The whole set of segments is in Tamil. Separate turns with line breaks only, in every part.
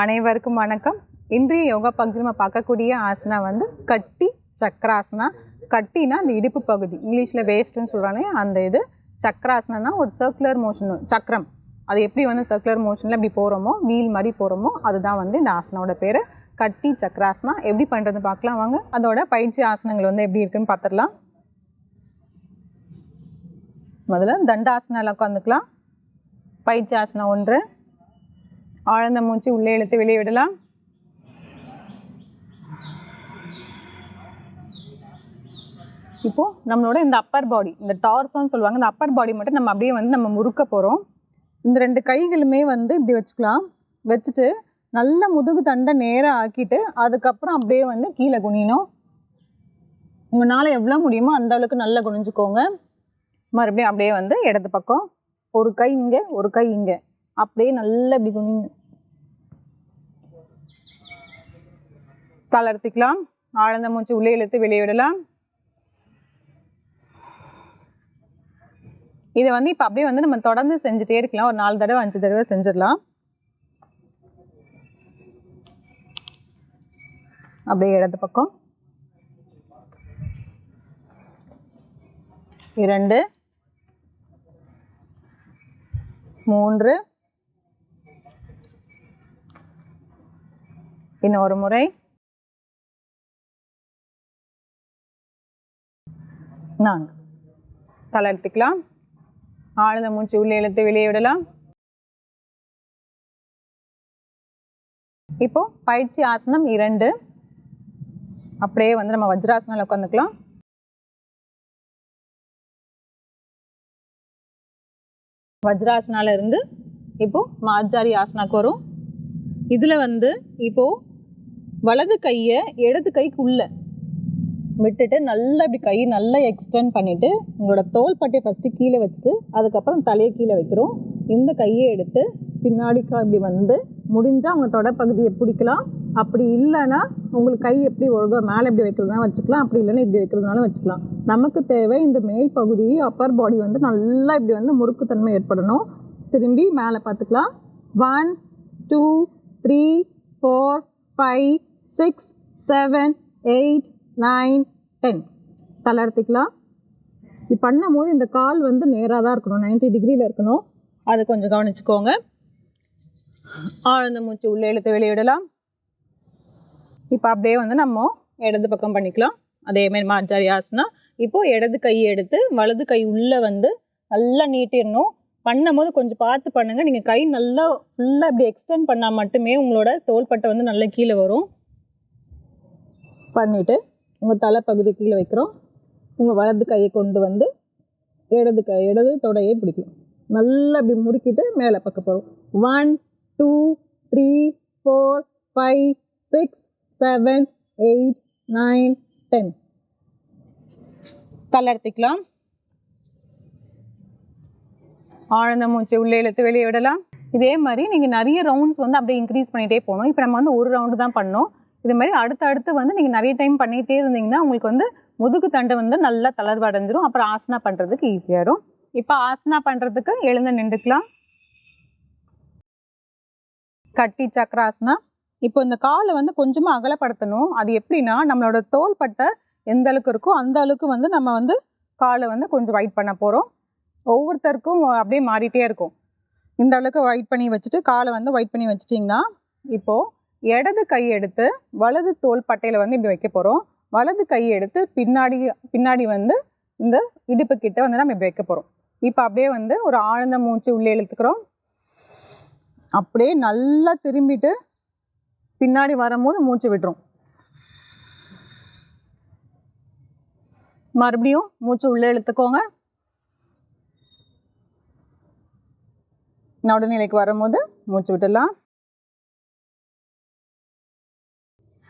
அனைவருக்கும் வணக்கம். இன்றைய யோகா பகுதியில் நம்ம பார்க்கக்கூடிய ஆசனா வந்து கட்டி சக்கராசனா. கட்டினா அந்த இடுப்பு பகுதி. இங்கிலீஷில் வேஸ்ட்டுன்னு சொல்கிறானே அந்த இது சக்கராசனா ஒரு சர்க்குலர் மோஷன் சக்கரம். அது எப்படி வந்து சர்க்குலர் மோஷனில் இப்படி போகிறோமோ வீல் மாதிரி போகிறோமோ அதுதான் வந்து இந்த ஆசனாவோட பேர். கட்டி சக்கராசனா. எப்படி பண்ணுறது பார்க்கலாம் வாங்க. அதோட பயிற்சி ஆசனங்கள் வந்து எப்படி இருக்குன்னு பார்த்துடலாம் முதல்ல தண்டாசனால உட்காந்துக்கலாம் பயிற்சி ஆசனம் ஒன்று. ஆழ்ந்த மூச்சு உள்ளே இழுத்து வெளியே விடலாம். இப்போ நம்மளோட இந்த அப்பர் பாடி இந்த டார்சோன்னு சொல்லுவாங்க இந்த அப்பர் பாடி மட்டும் நம்ம அப்படியே வந்து நம்ம முறுக்க போகிறோம் இந்த ரெண்டு கைகளுமே வந்து இப்படி வச்சுக்கலாம். வச்சுட்டு நல்ல முதுகு தண்டை நேராக ஆக்கிட்டு அதுக்கப்புறம் அப்படியே வந்து கீழே குனியணும். உங்களால் எவ்வளோ முடியுமோ அந்த அளவுக்கு நல்லா குனிஞ்சுக்கோங்க. மறுபடியும் அப்படியே வந்து இடது பக்கம். ஒரு கை இங்கே ஒரு கை இங்கே. அப்படியே நல்லா இப்படி குனிங்க. தளர்த்திக்கலாம். ஆழ்ந்த மூச்சு உள்ளே இழுத்து வெளியே விடலாம். இதை வந்து இப்போ அப்படியே வந்து நம்ம தொடர்ந்து செஞ்சுட்டே இருக்கலாம். ஒரு நாலு தடவை அஞ்சு தடவை செஞ்சிடலாம். அப்படியே இடது பக்கம். இரண்டு. மூன்று. இன்னொரு முறை. நான்கு. தளர்த்திக்கலாம். ஆழ்ந்த மூச்சு உள்ளே இழுத்து வெளியே விடலாம். இப்போ பயிற்சி ஆசனம் இரண்டு. அப்படியே வந்து நம்ம வஜ்ராசனால உட்காந்துக்கலாம் வஜ்ராசனால இருந்து இப்போ மாஜாரி ஆசனாக்கு வரும். இதில் வந்து இப்போ வலது கையை இடது கைக்கு உள்ள விட்டுட்டு நல்லா இப்படி கை நல்லா எக்ஸ்டெண்ட் பண்ணிவிட்டு உங்களோட தோல் பட்டையை ஃபஸ்ட்டு கீழே வச்சுட்டு அதுக்கப்புறம் தலையை கீழே வைக்கிறோம். இந்த கையை எடுத்து பின்னாடிக்கா இப்படி வந்து முடிஞ்சால் அவங்க தொடப்பகுதியை பிடிக்கலாம். அப்படி இல்லைன்னா உங்களுக்கு கை எப்படி வருதோ மேலே இப்படி வைக்கிறதுனா வச்சுக்கலாம். அப்படி இல்லைன்னா இப்படி வைக்கிறதுனாலும் வச்சுக்கலாம். நமக்கு தேவை இந்த மேல் பகுதி அப்பர் பாடி வந்து நல்லா இப்படி வந்து முறுக்குத்தன்மை ஏற்படணும். திரும்பி மேலே பார்த்துக்கலாம். One two three four five six seven eight nine ten தளர்த்திக்கலாம் இது பண்ணும் போது இந்த கால் வந்து நேராக தான் இருக்கணும். 90 டிகிரியில் இருக்கணும். அதை கொஞ்சம் கவனிச்சுக்கோங்க. ஆழ்ந்த மூச்சு உள்ளே இழுத்து வெளியிடலாம் இப்போ அப்படியே வந்து நம்ம இடது பக்கம் பண்ணிக்கலாம். அதேமாரி மாஜாரி ஆசனா இப்போது இடது கையை எடுத்து வலது கை உள்ளே வந்து நல்லா நீட்டிடணும். பண்ணும்போது கொஞ்சம் பார்த்து பண்ணுங்கள் நீங்கள் கை நல்லா ஃபுல்லாக இப்படி எக்ஸ்டெண்ட் பண்ணால் மட்டுமே உங்களோட தோள்பட்டை வந்து நல்லா கீழே வரும். பண்ணிவிட்டு உங்கள் தலைப்பகுதி கீழே வைக்கிறோம். உங்கள் வலது கையை கொண்டு வந்து இடது கை இடது தொடையை பிடிக்கணும் நல்லா அப்படி முறுக்கிட்டு மேலே பக்கம் போகிறோம் one two three four five six seven eight nine ten தளர்த்திக்கலாம் ஆழ்ந்த மூச்சு உள்ளே இழுத்து வெளியே விடலாம். இதே மாதிரி நீங்கள் நிறைய ரவுண்ட்ஸ் வந்து அப்படியே இன்க்ரீஸ் பண்ணிகிட்டே போகணும். இப்போ நம்ம வந்து ஒரு ரவுண்டு தான் பண்ணோம். இது மாதிரி அடுத்து அடுத்து வந்து நீங்கள் நிறைய டைம் பண்ணிகிட்டே இருந்தீங்கன்னா உங்களுக்கு வந்து முதுகு தண்டு வந்து நல்லா தளர்வடைஞ்சிரும். அப்புறம் ஆசனா பண்ணுறதுக்கு ஈஸியாகிடும் இப்போ ஆசனா பண்ணுறதுக்கு எழுந்து நின்றுக்கலாம். கட்டி சக்கராசனா இப்போ இந்த காலை வந்து கொஞ்சமாக அகலப்படுத்தணும். அது எப்படின்னா நம்மளோட தோள்பட்டை எந்த அளவுக்கு இருக்கோ அந்த அளவுக்கு வந்து நம்ம வந்து காலை வந்து கொஞ்சம் வைட் பண்ண போகிறோம் ஒவ்வொருத்தருக்கும் அப்படியே மாறிட்டே இருக்கும். இந்த அளவுக்கு வெயிட் பண்ணி வச்சுட்டு காலை வந்து ஒயிட் பண்ணி வச்சிட்டிங்கன்னா இப்போது இடது கை எடுத்து வலது தோல் பட்டையில் வந்து இப்படி வைக்க போகிறோம் வலது கை எடுத்து பின்னாடி பின்னாடி வந்து இந்த இடுப்பு கிட்ட வந்து நம்ம இப்படி வைக்க போகிறோம் இப்போ அப்படியே வந்து ஒரு ஆழ்ந்த மூச்சு உள்ளே இழுத்துக்கிறோம். அப்படியே நல்லா திரும்பிட்டு பின்னாடி வரும்போது மூச்சு விட்டுரும். மறுபடியும் மூச்சு உள்ளே இழுத்துக்கோங்க. நடுநிலைக்கு வரும்போது மூச்சு விட்டுடலாம்.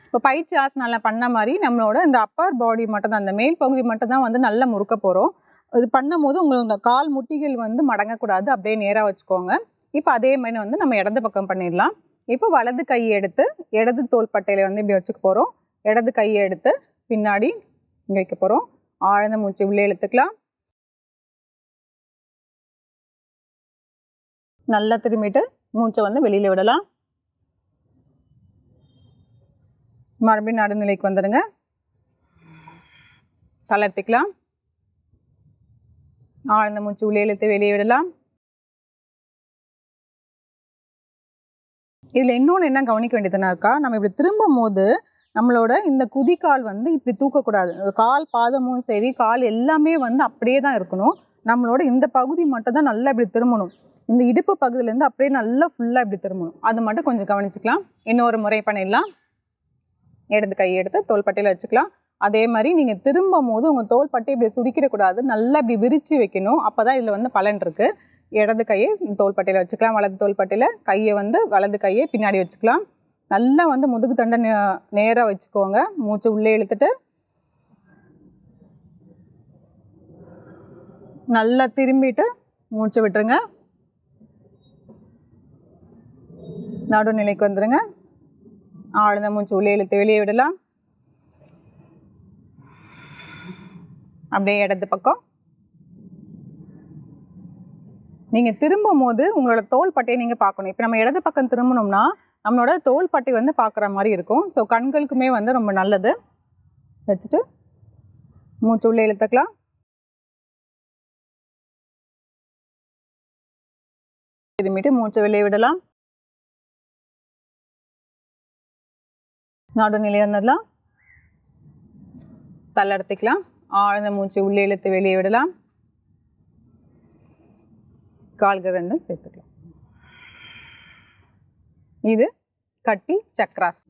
இப்போ பயிற்சி ஆசனால பண்ண மாதிரி நம்மளோட இந்த அப்பர் பாடி மட்டும் தான் அந்த மேல் பகுதி மட்டும் தான் வந்து நல்லா முறுக்க போகிறோம் இது பண்ணும் போது இந்த கால் முட்டிகள் வந்து மடங்கக்கூடாது அப்படியே நேராக வச்சுக்கோங்க. இப்போ அதே மாதிரி வந்து நம்ம இடது பக்கம் பண்ணிடலாம். இப்போ வலது கையை எடுத்து இடது தோள்பட்டையில் வந்து இப்படி வச்சுக்க போகிறோம் இடது கையை எடுத்து பின்னாடி இங்கே வைக்க போகிறோம் ஆழ்ந்த மூச்சு உள்ளே இழுத்துக்கலாம். நல்லா திரும்பிட்டு மூச்சை வந்து வெளியில் விடலாம். மறுபடியும் நடுநிலைக்கு வந்துடுங்க. தளர்த்திக்கலாம் ஆழ்ந்த மூச்சு உள்ளே இழுத்து வெளியே விடலாம். இதில் இன்னொன்று என்ன கவனிக்க வேண்டியதுன்னா இருக்கா நம்ம இப்படி திரும்பும் போது நம்மளோட இந்த குதிக்கால் வந்து இப்படி தூக்கக்கூடாது. கால் பாதமும் சரி கால் எல்லாமே வந்து அப்படியே தான் இருக்கணும். நம்மளோட இந்த பகுதி மட்டும் தான் நல்லா இப்படி திரும்பணும். இந்த இடுப்பு பகுதியிலேருந்து அப்படியே நல்லா ஃபுல்லாக இப்படி திரும்பணும். அது மட்டும் கொஞ்சம் கவனிச்சுக்கலாம். இன்னொரு முறை பண்ணிடலாம். இடது கை எடுத்து தோள்பட்டையில் வச்சுக்கலாம். அதே மாதிரி நீங்கள் திரும்பும் போது உங்கள் தோள்பட்டை இப்படி சுருக்கிடக்கூடாது. நல்லா இப்படி விரித்து வைக்கணும். அப்போ தான் இதில் வந்து பலன் இருக்குது இடது கையை தோள்பட்டையில் வச்சுக்கலாம். வலது தோள்பட்டையில் கையை வந்து வலது கையை பின்னாடி வச்சுக்கலாம். நல்லா வந்து முதுகு தண்டை நே நேராக வச்சுக்கோங்க. மூச்சு உள்ளே இழுத்துட்டு. நல்லா திரும்பிட்டு மூச்சு விட்டுருங்க. நடுநிலைக்கு வந்துடுங்க ஆழ்ந்த மூச்சு உள்ளே இழுத்து வெளியே விடலாம். அப்படியே இடது பக்கம். நீங்கள் திரும்பும் போது உங்களோட தோல் பட்டையை நீங்கள் பார்க்கணும். இப்போ நம்ம இடது பக்கம் திரும்பணும்னா நம்மளோட தோல் பட்டை வந்து பார்க்குற மாதிரி இருக்கும். ஸோ கண்களுக்குமே வந்து ரொம்ப நல்லது. வச்சுட்டு மூச்சு உள்ளே இழுத்துக்கலாம். திரும்பிட்டு மூச்சை வெளியே விடலாம். நடுநிலை வந்துடலாம் தள்ளடத்திக்கலாம். ஆழ்ந்த மூச்சு உள்ளே இழுத்து வெளியே விடலாம். கால்கள் ரெண்டும் சேர்த்துக்கலாம். இது கட்டி சக்ராஸ்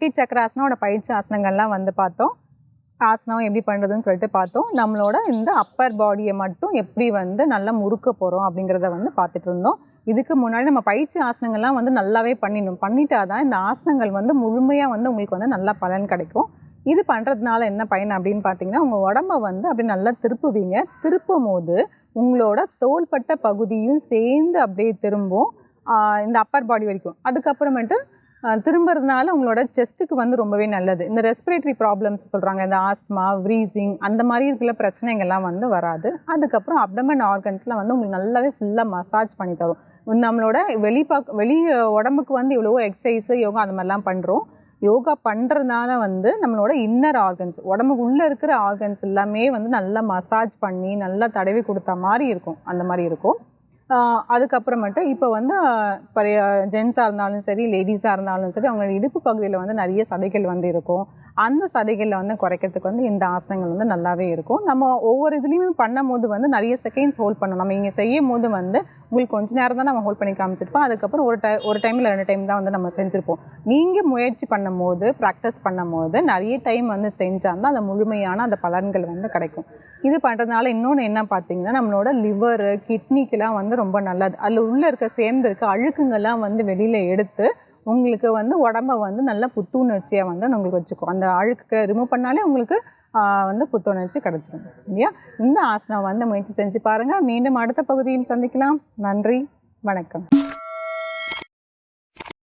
கட்டி சக்கராசனோட பயிற்சி ஆசனங்கள்லாம் வந்து பார்த்தோம். ஆசனம் எப்படி பண்ணுறதுன்னு சொல்லிட்டு பார்த்தோம். நம்மளோட இந்த அப்பர் பாடியை மட்டும் எப்படி வந்து நல்லா முறுக்க போகிறோம் அப்படிங்கிறத வந்து பார்த்துட்டு இருந்தோம். இதுக்கு முன்னாடி நம்ம பயிற்சி ஆசனங்கள்லாம் வந்து நல்லாவே பண்ணிடணும். பண்ணிட்டா தான் இந்த ஆசனங்கள் வந்து முழுமையாக வந்து உங்களுக்கு வந்து நல்லா பலன் கிடைக்கும். இது பண்ணுறதுனால என்ன பயன் அப்படின்னு பார்த்தீங்கன்னா உங்கள் உடம்ப வந்து அப்படி நல்லா திருப்புவீங்க. திருப்பும் போது உங்களோட தோள்பட்ட பகுதியும் சேர்ந்து அப்படியே திரும்பும். இந்த அப்பர் பாடி வரைக்கும். அதுக்கப்புறமேட்டு திரும்புறதுனால உங்களோட செஸ்ட்டுக்கு வந்து ரொம்பவே நல்லது. இந்த ரெஸ்பிரேட்டரி ப்ராப்ளம்ஸ் சொல்கிறாங்க இந்த ஆஸ்மா ப்ரீசிங் அந்த மாதிரி இருக்கிற பிரச்சனைகள்லாம் வந்து வராது. அதுக்கப்புறம் அப்டமன் ஆர்கன்ஸ்லாம் வந்து உங்களுக்கு நல்லாவே ஃபுல்லாக மசாஜ் பண்ணி தரும். நம்மளோட வெளி பக் வெளி உடம்புக்கு வந்து எவ்வளவோ எக்ஸசைஸு யோகா அந்த மாதிரிலாம் பண்ணுறோம் யோகா பண்ணுறதுனால வந்து நம்மளோட இன்னர் ஆர்கன்ஸ் உடம்புக்கு உள்ளே இருக்கிற ஆர்கன்ஸ் எல்லாமே வந்து நல்லா மசாஜ் பண்ணி நல்லா தடவி கொடுத்த மாதிரி இருக்கும். அந்த மாதிரி இருக்கும். அதுக்கப்புறமேட்டு இப்போ வந்து பழைய ஜென்ஸாக இருந்தாலும் சரி லேடிஸாக இருந்தாலும் சரி அவங்களோட இடுப்பு பகுதியில் வந்து நிறைய சதைகள் வந்து இருக்கும். அந்த சதைகளில் வந்து குறைக்கிறதுக்கு வந்து இந்த ஆசனங்கள் வந்து நல்லாவே இருக்கும். நம்ம ஒவ்வொரு இதுலேயுமே பண்ணும் போது வந்து நிறைய செகண்ட்ஸ் ஹோல்ட் பண்ணணும். நம்ம இங்கே செய்யும் போது வந்து உங்களுக்கு கொஞ்ச நேரம் தான் நம்ம ஹோல்ட் பண்ணி காமிச்சிருப்போம். அதுக்கப்புறம் ஒரு டை ஒரு டைமில் ரெண்டு டைம் தான் வந்து நம்ம செஞ்சுருப்போம். நீங்கள் முயற்சி பண்ணும் போது ப்ராக்டிஸ் பண்ணும் போது நிறைய டைம் வந்து செஞ்சால் தான் அந்த முழுமையான அந்த பலன்கள் வந்து கிடைக்கும். இது பண்ணுறதுனால இன்னொன்று என்ன பார்த்தீங்கன்னா நம்மளோட லிவரு கிட்னிக்கெலாம் வந்து ரொம்ப நல்லது. அதில் உள்ளே இருக்க சேர்ந்து இருக்க அழுக்குங்கள்லாம் வந்து வெளியில் எடுத்து உங்களுக்கு வந்து உடம்ப வந்து நல்ல புத்துணர்ச்சியாக வந்து உங்களுக்கு வச்சுக்கும். அந்த அழுக்கு ரிமூவ் பண்ணாலே உங்களுக்கு வந்து புத்துணர்ச்சி கிடச்சிடும் இல்லையா? இந்த ஆசனம் வந்து முயற்சி செஞ்சு பாருங்கள் மீண்டும் அடுத்த பகுதியில் சந்திக்கலாம். நன்றி. வணக்கம்.